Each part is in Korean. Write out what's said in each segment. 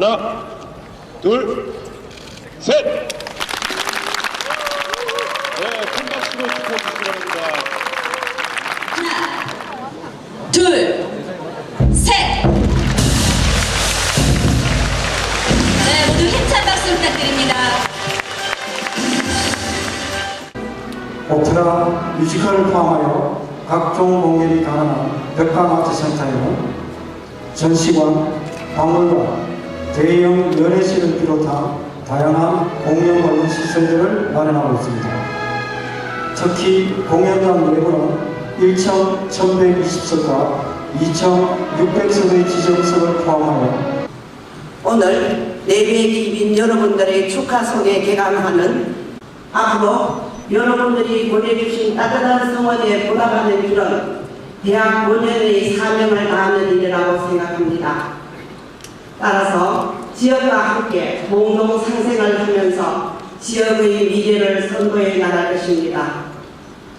하나, 둘, 셋. 네, 큰 박수로 축하해 주시기 바랍니다. 둘, 셋. 네, 모두 힘찬 박수 부탁드립니다. 오페라 뮤지컬을 포함하여 각종 공연이 가능한 백과마트 센터에는 전시관, 박물관, 대형 연회실을 비롯한 다양한 공연 관련 시설들을 마련하고 있습니다. 특히 공연장 내부는 1,1120석과 2,600석의 지정석을 포함하여 오늘 내외 기빈 여러분들의 축하 속에 개강하는 앞으로 여러분들이 보내주신 따뜻한 성원에 보답하는 일은 대학 본연의 사명을 다하는 일이라고 생각합니다. 따라서 지역과 함께 공동 상생을 하면서 지역의 미래를 선도해 나갈 것입니다.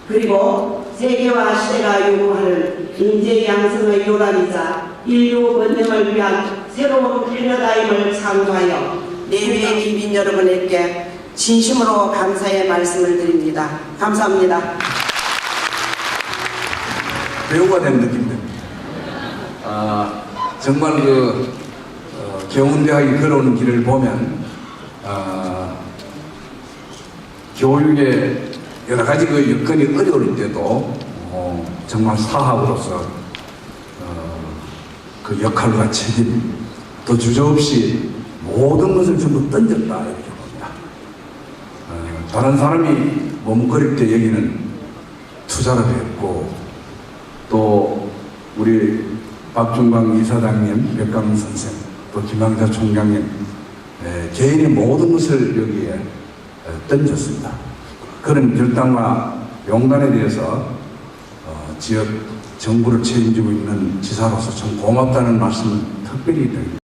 그리고 세계화 시대가 요구하는 인재 양성의 요람이자 인류 번영을 위한 새로운 패러다임을 창조하여 내외 기빈 여러분에게 진심으로 감사의 말씀을 드립니다. 감사합니다. 배우가 된 느낌입니다. 아, 정말 그 어, 경운대학이 걸어오는 길을 보면 아, 교육의 여러 가지 그 여건이 어려울 때도 어, 정말 사학으로서 어, 그 역할과 책임 또 주저없이 모든 것을 전부 던졌다 이렇게 봅니다. 어, 다른 사람이 머뭇거릴 때 여기는 투자를 했고 또 우리 박준광 이사장님, 백강 선생, 또 김항자 총장님 에, 개인의 모든 것을 여기에 에, 던졌습니다. 그런 결단과 용단에 대해서 어, 지역 정부를 책임지고 있는 지사로서 참 고맙다는 말씀을 특별히 드립니다.